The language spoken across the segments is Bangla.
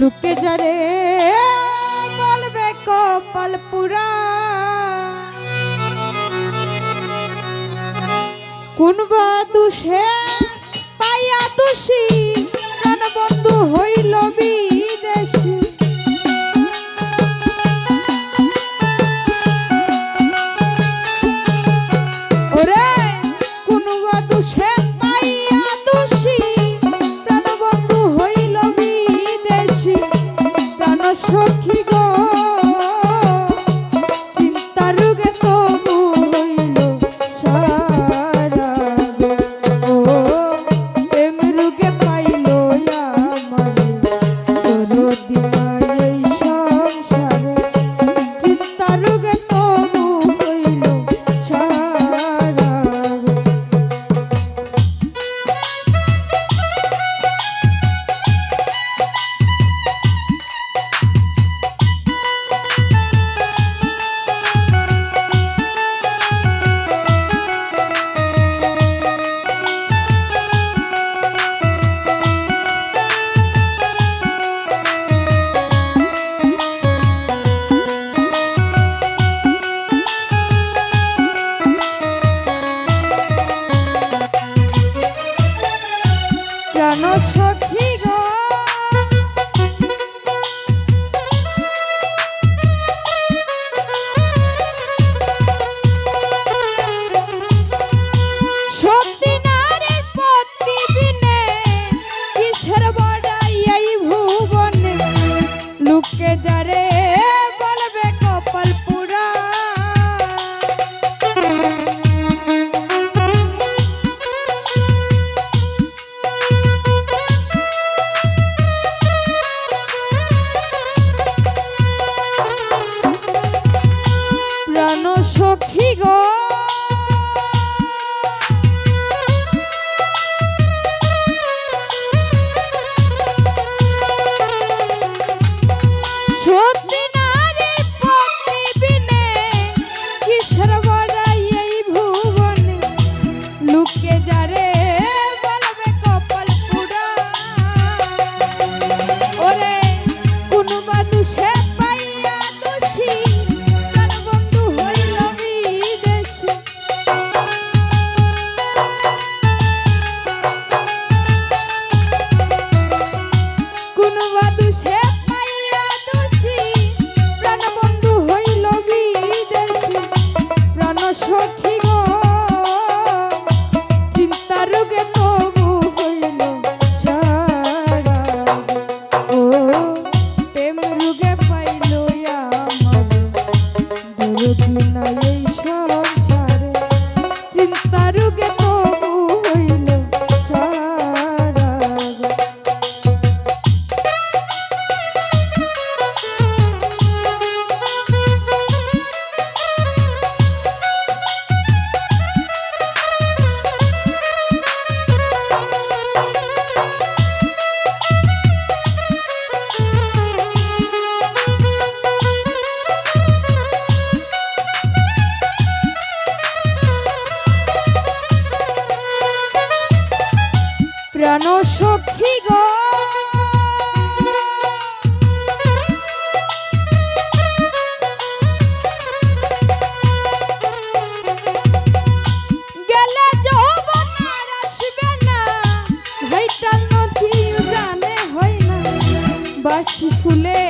লুকে যারে বলবে কপাল পুরা। কোন বা দুষে পাইয়া দুষি প্রাণ হই কে যারে বলবে কপাল পুরা প্রাণ সখী গো বাসি ফুলে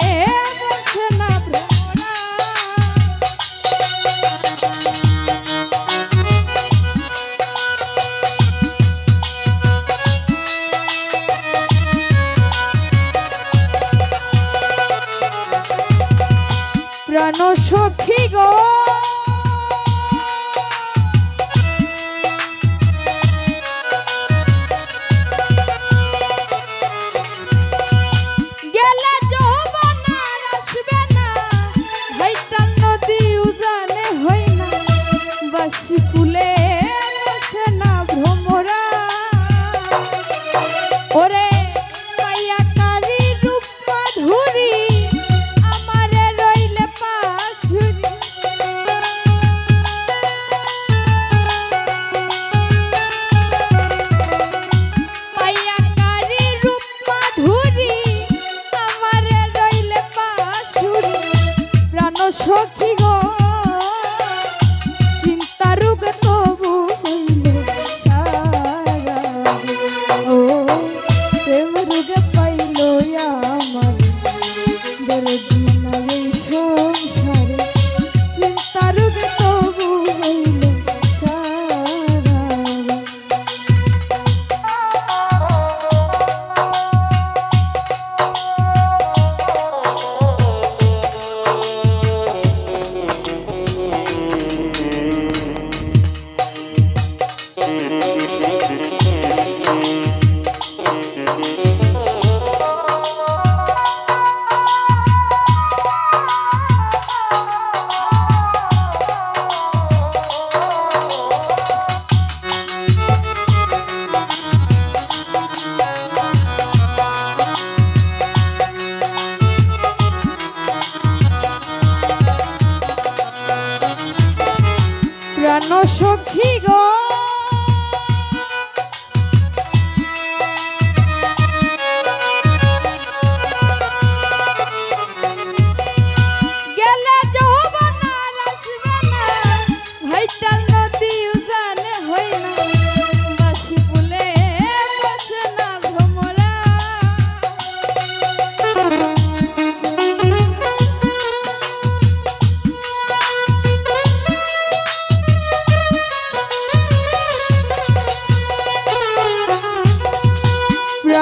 প্রাণ সখী গো।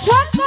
Chuck.